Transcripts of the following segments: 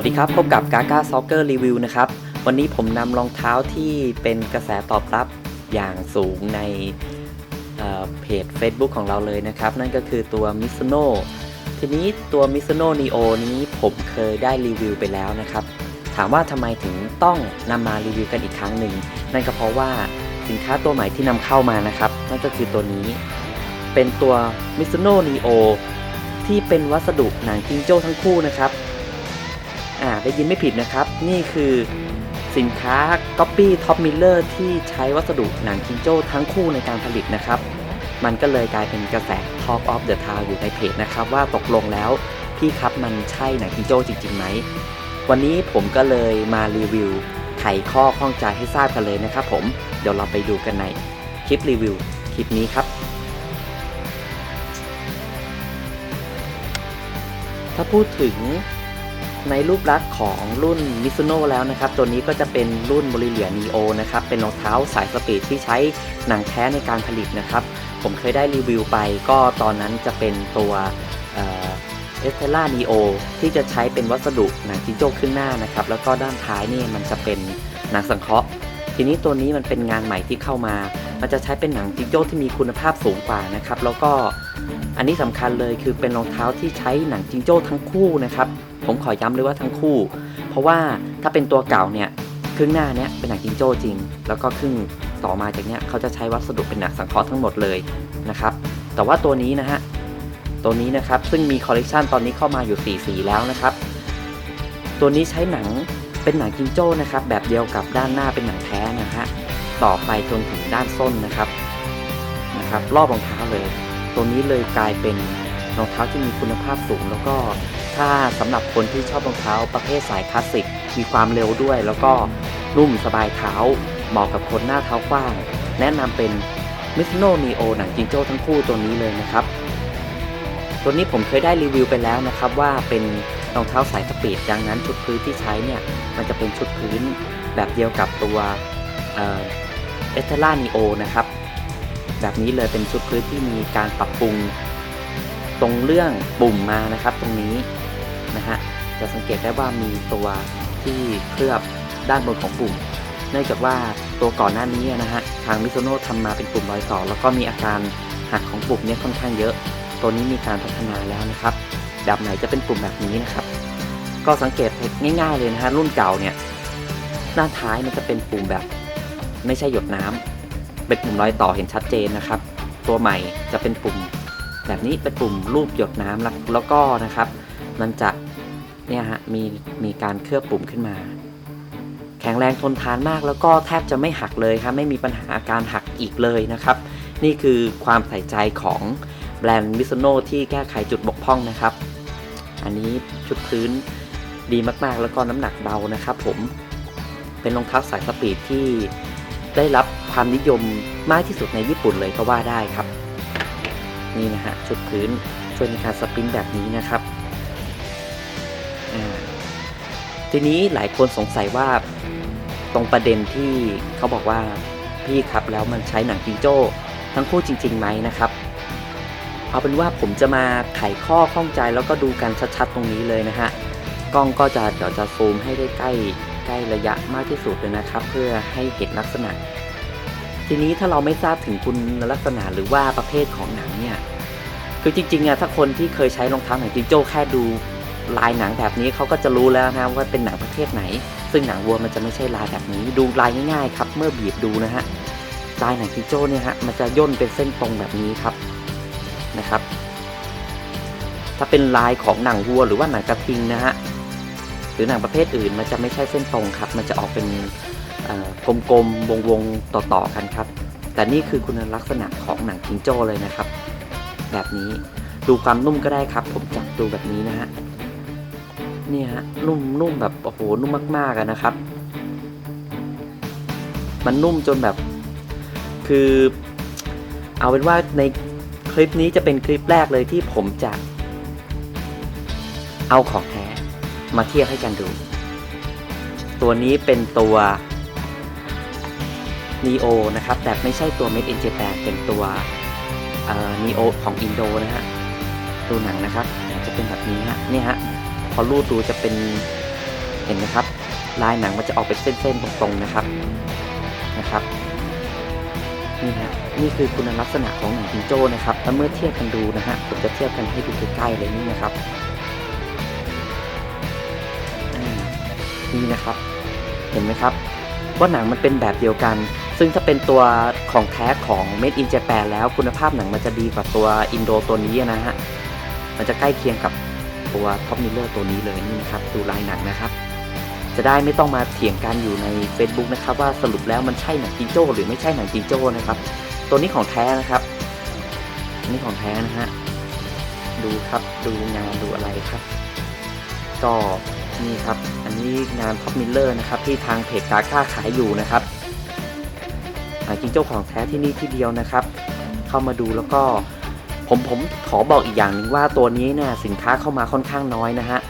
วัสดีครับ พบกับกากาซ็อกเกอร์รีวิวนะครับ วันนี้ผมนำรองเท้าที่เป็นกระแสตอบรับอย่างสูงในเเพจ Facebook ของเราเลยนะครับ นั่นก็คือตัว m i s u n o ทีนี้ตัว m i s u n o Neo นี้ผมเคยได้รีวิวไปแล้วนะครับ ถามว่าทำไมถึงต้องนำมารีวิวกันอีกครั้งหนึ่ง นั่นก็เพราะว่าสินค้าตัวใหม่ที่นำเข้ามานะครับ นั่นก็คือตัวนี้เป็นตัว m i s u n o Neo ที่เป็นวัสดุหนังจิงโจ้ทั้งคู่นะครับ อ่าได้ยินไม่ผิดนะครับ นี่คือสินค้า Copy Top Miller ที่ใช้วัสดุหนังจิงโจ้ทั้งคู่ในการผลิตนะครับ มันก็เลยกลายเป็นกระแส Talk of the Town อยู่ในเพจนะครับ ว่าตกลงแล้วพี่ครับมันใช่หนังจิงโจ้จริงๆไหม วันนี้ผมก็เลยมารีวิวไขข้อข้องใจให้ทราบกันเลยนะครับผม เดี๋ยวเราไปดูกันในคลิปรีวิวคลิปนี้ครับ ถ้าพูดถึง ในรูปลักษณ์ของรุ่น m i s u n o แล้วนะครับ ตัวนี้ก็จะเป็นรุ่น b r i l l i a Neo นะครับ เป็นรองเท้าสายสปีดที่ใช้หนังแท้ในการผลิตนะครับ ผมเคยได้รีวิวไป ก็ตอนนั้นจะเป็นตัวเอสเทล่านีโอที่จะใช้เป็นวัสดุหนังจิงโจ้ขึ้นหน้านะครับ แล้วก็ด้านท้ายนี่มันจะเป็นหนังสังเคราะห์ ทีนี้ตัวนี้มันเป็นงานใหม่ที่เข้ามา มันจะใช้เป็นหนังจิงโจ้ที่มีคุณภาพสูงกว่านะครับ แล้วก็อันนี้สำคัญเลยคือเป็นรองเท้าที่ใช้หนังจิงโจ้ทั้งคู่นะครับ ผมขอย้ำเลยว่าทั้งคู่ เพราะว่าถ้าเป็นตัวเก่าเนี่ยครึ่งหน้าเนี้ยเป็นหนังจิงโจ้จริง แล้วก็ครึ่งต่อมาจากเนี้ยเขาจะใช้วัสดุเป็นหนังสังเคราะห์ทั้งหมดเลยนะครับ แต่ว่าตัวนี้นะฮะตัวนี้นะครับซึ่งมีคอลเลกชันตอนนี้เข้ามาอยู่ 4 สีแล้วนะครับ ตัวนี้ใช้หนังเป็นหนังจิงโจ้นะครับแบบเดียวกับด้านหน้าเป็นหนังแท้นะฮะ ต่อไปจนถึงด้านส้นนะครับนะครับ รอบรองเท้าเลย ตัวนี้เลยกลายเป็นรองเท้าที่มีคุณภาพสูง แล้วก็ถ้าสำหรับคนที่ชอบรองเท้าประเภทสายคลาสสิกมีความเร็วด้วย แล้วก็นุ่มสบายเท้าเหมาะกับคนหน้าเท้ากว้าง แนะนำเป็น m i s u n o Neo หนังจิงโจ้ทั้งคู่ตัวนี้เลยนะครับ ตัวนี้ผมเคยได้รีวิวไปแล้วนะครับว่าเป็นรองเท้าสายสปีดดังนั้นชุดพื้นที่ใช้เนี่ยมันจะเป็นชุดพื้นแบบเดียวกับตัว เอสเทล่านีโอนะครับ แบบนี้เลยเป็นชุดพื้นที่มีการปรับปรุงตรงเรื่องปุ่มมานะครับ ตรงนี้นะฮะจะสังเกตได้ว่ามีตัวที่เคลือบด้านบนของปุ่ม เนื่องจากว่าตัวก่อนหน้านี้นะฮะทางมิ s ุโน่ทำมาเป็นปุ่มรอยต่อ แล้วก็มีอาการหักของปุ่มเนี่ยค่อนข้างเยอะ ตัวนี้มีการพัฒนาแล้วนะครับแบบไหนจะเป็นปุ่มแบบนี้นะครับ ก็สังเกตง่าย ๆเลยนะฮะรุ่นเก่าเนี่ยด้านท้ายมันจะเป็นปุ่มแบบ ไม่ใช่หยดน้ำเป็นปุ่มรอยต่อเห็นชัดเจนนะครับ ตัวใหม่จะเป็นปุ่มแบบนี้เป็นปุ่มรูปหยดน้ำแล้วแล้วก็นะครับ มันจะเนี่ยฮะมีมีการเคลือบปุ่มขึ้นมา แข็งแรงทนทานมากแล้วก็แทบจะไม่หักเลยครับไม่มีปัญหาการหักอีกเลยนะครับ นี่คือความใส่ใจของแบรนด์มิ s โนที่แก้ไขจุดบกพร่องนะครับ อันนี้ชุดพื้นดีมากๆ แล้วก็น้ำหนักเบานะครับ ผมเป็นรองเท้าสายสปีดที่ ได้รับความนิยมมากที่สุดในญี่ปุ่นเลยก็ว่าได้ครับ นี่นะฮะชุดพื้นช่วยในการสปรินต์แบบนี้นะครับ ทีนี้หลายคนสงสัยว่าตรงประเด็นที่เขาบอกว่าพี่ครับแล้วมันใช้หนังจิงโจ้ทั้งคู่จริงๆไหมนะครับเอาเป็นว่าผมจะมาไขข้อข้องใจแล้วก็ดูกันชัดๆตรงนี้เลยนะฮะกล้องก็จะเดี๋ยวจะซูมให้ได้ใกล้ ใกล้ระยะมากที่สุดเลยนะครับ เพื่อให้เห็นลักษณะ ทีนี้ถ้าเราไม่ทราบถึงคุณลักษณะหรือว่าประเภทของหนังเนี่ยคือจริงๆอะถ้าคนที่เคยใช้รองเท้าหนังจิงโจ้แค่ดูลายหนังแบบนี้เขาก็จะรู้แล้วนะว่าเป็นหนังประเภทไหน ซึ่งหนังวัวมันจะไม่ใช่ลายแบบนี้ ดูลายง่ายๆครับเมื่อบีบดูนะฮะลายหนังจิงโจ้เนี่ยฮะมันจะย่นเป็นเส้นตรงแบบนี้ครับนะครับ ถ้าเป็นลายของหนังวัวหรือว่าหนังกระทิงนะฮะ รือหนังประเภทอื่นมันจะไม่ใช่เส้นตรงครับ มันจะออกเป็นกลมๆวงๆต่อๆกันครับ แต่นี่คือคุณลักษณะของหนังจิงโจ้เลยนะครับ แบบนี้ดูความนุ่มก็ได้ครับ ผมจับดูแบบนี้นะฮะนี่ฮะนุ่มนุ่มแบบโอ้โหนุ่มมากๆอะนะครับ มันนุ่มจนแบบ คือ เอาเป็นว่าในคลิปนี้จะเป็นคลิปแรกเลยที่ผมจะ เอาของแท้ มาเทียบให้กันดู ตัวนี้เป็นตัว Neo นะครับ แต่ไม่ใช่ตัว Made in Japan เป็นตัวเอ่อ Neo ของอินโดนะฮะดูหนังนะครับ จะเป็นแบบนี้ฮะนี่ฮะพอรูดดูจะเป็นเห็นไหมครับ ลายหนังมันจะออกเป็นเส้นๆตรงๆนะครับนะครับนี่ฮะนี่คือคุณลักษณะของหนังจิงโจ้นะครับแล้วเมื่อเทียบกันดูนะฮะผมจะเทียบกันให้ดูใกล้ๆเลยนี่นะครับ นี่นะครับ เห็นไหมครับ ว่าหนังมันเป็นแบบเดียวกัน ซึ่งถ้าเป็นตัวของแท้ของ Made in Japan แล้วคุณภาพหนังมันจะดีกว่าตัวอินโดตัวนี้นะฮะ มันจะใกล้เคียงกับตัวท็อปมิลเลอร์ตัวนี้เลยนี่นะครับ ดูลายหนังนะครับ จะได้ไม่ต้องมาเถียงกันอยู่ใน Facebook นะครับ ว่าสรุปแล้วมันใช่หนังจิงโจ้หรือไม่ใช่หนังจิงโจ้นะครับ ตัวนี้ของแท้นะครับนนี้ของแท้นะฮะ ดูครับ ดูงานดูอะไรครับ ก็ นี่ครับ อันนี้งานท็อปมิลเลอร์นะครับที่ทางเพจกาก้าขายอยู่นะครับหนังจิงโจ้าของแท้ที่นี่ที่เดียวนะครับ เข้ามาดูแล้วก็ผมผมขอบอกอีกอย่างหนึ่งว่าตัวนี้เนี่ยสินค้าเข้ามาค่อนข้างน้อยนะฮะ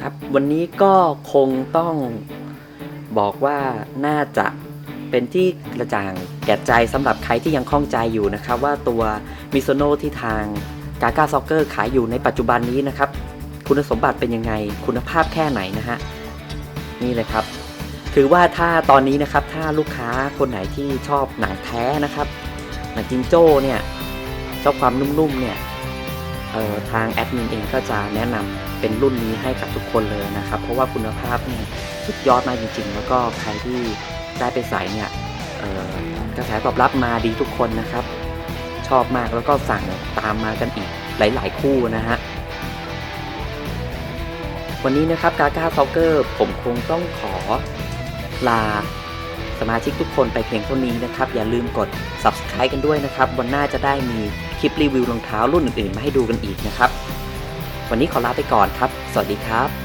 ครับวันนี้ก็คงต้องบอกว่าน่าจะเป็นที่กระจ่างแก่ใจสำหรับใครที่ยังคล่องใจอยู่นะครับ ว่าตัวมิโซโนที่ทาง กา a าซ็อกเกอร์ขายอยู่ในปัจจุบันนี้นะครับ คุณสมบัติเป็นยังไง คุณภาพแค่ไหนนะฮะ นี่เลยครับคือว่าถ้าตอนนี้นะครับ ถ้าลูกค้าคนไหนที่ชอบหนังแท้นะครับ หนังจิงโจ้เนี่ยชอบความนุ่มๆเนี่ยออทางแอดมินเองก็จะแนะนำเป็นรุ่นนี้ให้กับทุกคนเลยนะครับ เพราะว่าคุณภาพเนี่ยสุดยอดมากจริง ๆ แล้วก็ใครที่ได้ไปใส่เนี่ยกระแสตอบรับมาดีทุกคนนะครับ อบมากแล้วก็สั่งตามมากันอีกหลาย ๆ คู่นะฮะวันนี้นะครับกา a า a ็อกเกอร์ผมคงต้องขอลาสมาชิกทุกคนไปเพียงเท่านี้นะครับ อย่าลืมกด subscribe กันด้วยนะครับ วันหน้าจะได้มีคลิปรีวิวรองเท้ารุ่นอื่นๆ มาให้ดูกันอีกนะครับ วันนี้ขอลาไปก่อนครับ สวัสดีครับ